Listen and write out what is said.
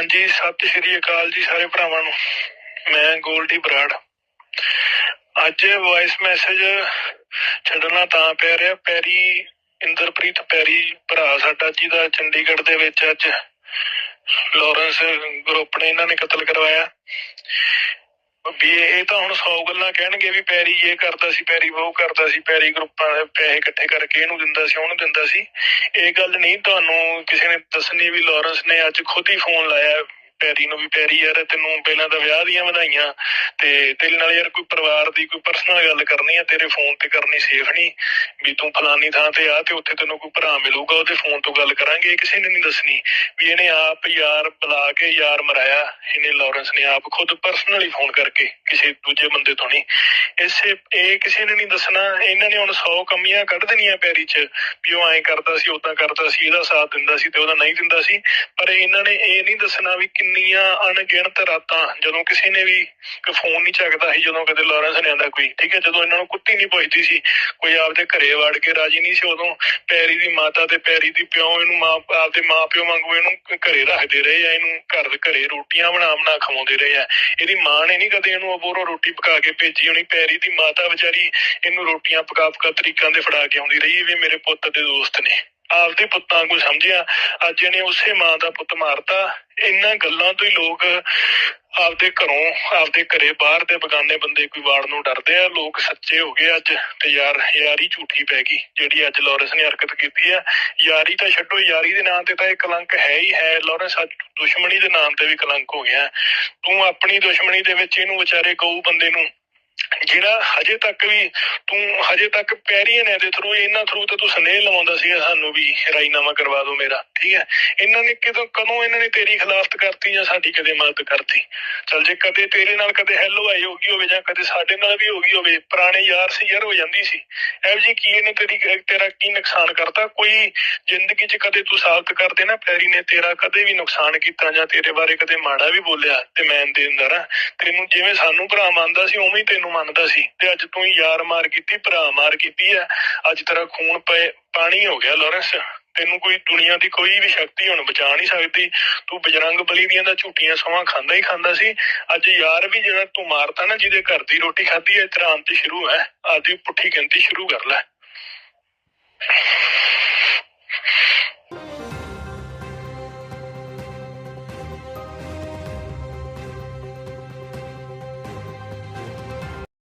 ਹਾਂਜੀ, ਸਤਿ ਸ਼੍ਰੀ ਅਕਾਲ ਜੀ ਸਾਰੇ ਭਰਾਵਾਂ ਨੂੰ। ਮੈਂ ਗੋਲਡੀ ਬਰਾੜ। ਅੱਜ ਵੌਇਸ ਮੈਸੇਜ ਛੱਡਣਾ ਤਾਂ ਪੈ ਰਿਹਾ। ਪੈਰੀ, ਇੰਦਰਪ੍ਰੀਤ ਪੈਰੀ ਭਰਾ ਸਾਡਾ ਜੀ ਦਾ ਚੰਡੀਗੜ੍ਹ ਦੇ ਵਿੱਚ ਅੱਜ। ਲਾਰੈਂਸ ਗਰੁੱਪ ਨੇ ਇਹਨਾਂ ਨੇ ਕਤਲ ਕਰਵਾਇਆ। ਵੀ ਇਹ ਤਾਂ ਹੁਣ 100 ਗੱਲਾਂ ਕਹਿਣਗੇ ਵੀ ਪੈਰੀ ਇਹ ਕਰਦਾ ਸੀ, ਪੈਰੀ ਉਹ ਕਰਦਾ ਸੀ, ਪੈਰੀ ਗਰੁੱਪਾਂ ਦੇ ਪੈਸੇ ਇਕੱਠੇ ਕਰਕੇ ਇਹਨੂੰ ਦਿੰਦਾ ਸੀ, ਉਹਨੂੰ ਦਿੰਦਾ ਸੀ। ਇਹ ਗੱਲ ਨਹੀਂ ਤੁਹਾਨੂੰ ਕਿਸੇ ਨੇ ਦੱਸਣੀ ਵੀ ਲਾਰੈਂਸ ਨੇ ਅੱਜ ਖੁਦ ਹੀ ਫੋਨ ਲਾਇਆ ਪੈਰੀ ਨੂੰ ਵੀ ਪੈਰੀ ਯਾਰ ਤੈਨੂੰ ਪਹਿਲਾਂ ਤਾਂ ਵਿਆਹ ਦੀਆਂ ਵਧਾਈਆਂ, ਤੇ ਤੇਰੇ ਨਾਲ ਯਾਰ ਕੋਈ ਪਰਿਵਾਰ ਦੀ ਕੋਈ ਪਰਸਨਲ ਗੱਲ ਕਰਨੀ ਆ, ਤੇਰੇ ਫੋਨ ਤੇ ਕਰਨੀ ਸੇਫ ਨਹੀਂ ਵੀ ਤੂੰ ਫਲਾਨੀ ਥਾਂ ਤੇ ਆ ਤੇ ਉੱਥੇ ਤੈਨੂੰ ਕੋਈ ਭਰਾ ਮਿਲੂਗਾ, ਉਹਦੇ ਫੋਨ ਤੋਂ ਗੱਲ ਕਰਾਂਗੇ ਕਿਸੇ ਨੇ ਨਹੀਂ ਦੱਸਣੀ, ਵੀ ਇਹਨੇ ਆਪ ਯਾਰ ਬੁਲਾ ਕੇ ਯਾਰ ਮਰਾਇਆ, ਇਹਨੇ ਲਾਰੈਂਸ ਨੇ ਆਪ ਖੁਦ ਪਰਸਨਲੀ ਫੋਨ ਕਰਕੇ, ਕਿਸੇ ਦੂਜੇ ਬੰਦੇ ਤੋਂ ਨਹੀਂ ਇਸੇ, ਇਹ ਕਿਸੇ ਨੇ ਨਹੀਂ ਦੱਸਣਾ, ਇਹਨਾਂ ਨੇ ਹੁਣ 100 ਕਮੀਆਂ ਕੱਢ ਦੇਣੀਆਂ ਪੈਰੀ 'ਚ, ਵੀ ਉਹ ਐਂ ਕਰਦਾ ਸੀ ਉਦਾਂ ਕਰਦਾ ਸੀ, ਇਹਦਾ ਸਾਥ ਦਿੰਦਾ ਸੀ ਤੇ ਉਹਦਾ ਨਹੀਂ ਦਿੰਦਾ ਸੀ, ਪਰ ਇਹਨਾਂ ਨੇ ਇਹ ਨਹੀਂ ਦੱਸਣਾ ਵੀ ਕਿੰਨੀਆਂ ਅਣਗਿਣਤ ਰਾਤਾਂ, ਜਦੋਂ ਕਿਸੇ ਨੇ ਵੀ ਫੋਨ ਨਹੀਂ ਚੱਕਦਾ ਸੀ, ਜਦੋਂ ਕਦੇ ਲਾਰੈਂਸ ਨੇ ਆਂਦਾ ਕੋਈ, ਠੀਕ ਹੈ, ਜਦੋਂ ਇਹਨਾਂ ਨੂੰ ਕੁੱਤੀ ਨਹੀਂ ਪੁੱਛਦੀ ਸੀ, ਕੋਈ ਆਪਦੇ ਘਰੇ ਵੜ ਕੇ ਰਾਜੀ ਨਹੀਂ ਸੀ, ਉਦੋਂ ਪੈਰੀ ਦੀ ਮਾਤਾ ਤੇ ਪੈਰੀ ਦੀ ਪਿਓ ਇਹਨੂੰ ਮਾਂ, ਆਪਦੇ ਮਾਂ ਪਿਓ ਵਾਂਗੂ ਇਹਨੂੰ ਘਰੇ ਰੱਖਦੇ ਰਹੇ ਆ, ਇਹਨੂੰ ਘਰ ਦੇ ਘਰੇ ਰੋਟੀਆਂ ਬਣਾ ਬਣਾ ਖਵਾਉਂਦੇ ਰਹੇ ਆ। ਇਹਦੀ ਮਾਂ ਨੇ ਨਹੀਂ ਕਦੇ ਇਹਨੂੰ ਅਬੋਰੋ ਰੋਟੀ ਪਕਾ ਕੇ ਭੇਜੀ ਹੋਣੀ, ਪੈਰੀ ਦੀ ਮਾਤਾ ਵਿਚਾਰੀ ਇਹਨੂੰ ਰੋਟੀਆਂ ਪਕਾ ਪਕਾ ਤਰੀਕਾਂ ਦੇ ਫੜਾ ਕੇ ਆਉਂਦੀ ਰਹੀ ਵੀ ਮੇਰੇ ਪੁੱਤ ਦੇ ਦੋਸਤ ਨੇ। ਆਪਦੇ ਪੁੱਤਾਂ ਨੂੰ ਸਮਝਿਆ। ਅੱਜ ਇਹਨੇ ਉਸੇ ਮਾਂ ਦਾ ਪੁੱਤ ਮਾਰਤਾ। ਇਹਨਾਂ ਗੱਲਾਂ ਤੋਂ ਹੀ ਲੋਕ ਆਪਦੇ ਘਰੋਂ, ਆਪਦੇ ਘਰੇ ਬਾਹਰ ਦੇ ਬਗਾਨੇ ਬੰਦੇ ਕੋਈ ਵਾੜ ਨੂੰ ਡਰਦੇ ਆ। ਲੋਕ ਸੱਚੇ ਹੋ ਗਏ ਅੱਜ ਤੇ ਯਾਰ, ਯਾਰੀ ਝੂਠੀ ਪੈ ਗਈ, ਜਿਹੜੀ ਅੱਜ ਲਾਰੈਂਸ ਨੇ ਹਰਕਤ ਕੀਤੀ ਆ। ਯਾਰੀ ਤਾਂ ਛੱਡੋ, ਯਾਰੀ ਦੇ ਨਾਂ ਤੇ ਤਾਂ ਇਹ ਕਲੰਕ ਹੈ ਹੀ ਹੈ। ਲਾਰੈਂਸ ਅੱਜ ਦੁਸ਼ਮਣੀ ਦੇ ਨਾਮ ਤੇ ਵੀ ਕਲੰਕ ਹੋ ਗਿਆ। ਤੂੰ ਆਪਣੀ ਦੁਸ਼ਮਣੀ ਦੇ ਵਿੱਚ ਇਹਨੂੰ ਵਿਚਾਰੇ ਗਊ ਬੰਦੇ ਨੂੰ ਜਿਹੜਾ ਹਜੇ ਤੱਕ ਵੀ ਤੂੰ ਹਜੇ ਤੱਕ ਪੈਰੀਆਂ ਨੇ ਦੇ ਥਰੂ ਇਹਨਾਂ ਥਰੂ ਤੇ ਤੂੰ ਸੁਨੇਹ ਲਵਾਉਂਦਾ ਸੀ ਸਾਨੂੰ ਵੀ ਰਾਈਨਾਮਾ ਕਰਵਾ ਦਿਓ ਮੇਰਾ, ਠੀਕ ਹੈ? ਇਹਨਾਂ ਨੇ ਕਿਦੋਂ, ਕਦੋਂ ਇਹਨਾਂ ਨੇ ਤੇਰੀ ਖਿਲਾਫਤ ਕਰਤੀ ਜਾਂ ਸਾਡੀ ਕਦੇ ਮਦਦ ਕਰਤੀ? ਚਲ ਜੇ ਕਦੇ ਤੇਰੇ ਨਾਲ ਕਦੇ ਹੈਲੋ ਆਈ ਹੋਗੀ ਹੋਵੇ ਜਾਂ ਕਦੇ ਸਾਡੇ ਨਾਲ ਵੀ ਹੋਗੀ ਹੋਵੇ, ਪੁਰਾਣੇ ਯਾਰ ਸੀ ਯਾਰ, ਹੋ ਜਾਂਦੀ ਸੀ। ਐਵ ਜੀ ਕੀ ਇਹਨੇ ਤੇਰੀ, ਤੇਰਾ ਕੀ ਨੁਕਸਾਨ ਕਰਤਾ? ਕੋਈ ਜ਼ਿੰਦਗੀ 'ਚ ਕਦੇ ਤੂੰ ਸਾਬਤ ਕਰ ਦੇ ਨਾ ਪੈਰੀ ਨੇ ਤੇਰਾ ਕਦੇ ਵੀ ਨੁਕਸਾਨ ਕੀਤਾ ਜਾਂ ਤੇਰੇ ਬਾਰੇ ਕਦੇ ਮਾੜਾ ਵੀ ਬੋਲਿਆ? ਤੇ ਮੈਂ ਦੇਂਦਾ ਨਾ ਤੈਨੂੰ ਜਿਵੇਂ ਸਾਨੂੰ ਭਰਾ ਮੰਨਦਾ ਸੀ, ਉਵੇਂ ਹੀ ਤੈਨੂੰ ਮੰਨਦਾ ਸੀ ਤੇ ਅੱਜ ਤੂੰ ਯਾਰ ਮਾਰ ਕੀਤੀ, ਭਰਾ ਮਾਰ ਕੀਤੀ ਆ ਅੱਜ ਤੇਰਾ ਖੂਨ ਪਏ, ਪਾਣੀ ਹੋ ਗਿਆ ਲਾਰੈਂਸ। ਤੈਨੂੰ ਕੋਈ ਦੁਨੀਆ ਦੀ ਕੋਈ ਵੀ ਸ਼ਕਤੀ ਹੁਣ ਬਚਾ ਨਹੀਂ ਸਕਦੀ। ਤੂੰ ਬਜਰੰਗ ਬਲੀ ਦੀਆਂ ਦਾ ਝੂਠੀਆਂ ਸਵਾਂ ਖਾਂਦਾ ਹੀ ਖਾਂਦਾ ਸੀ। ਅੱਜ ਯਾਰ ਵੀ ਜਿਹੜਾ ਤੂੰ ਮਾਰਤਾ ਨਾ, ਜਿਹਦੇ ਘਰ ਦੀ ਰੋਟੀ ਖਾਧੀ ਹੈ ਤੇਰਾ ਅੰਤ ਸ਼ੁਰੂ ਹੈ ਆਦੀ ਪੁੱਠੀ ਗਿਣਤੀ ਸ਼ੁਰੂ ਕਰ ਲੈ।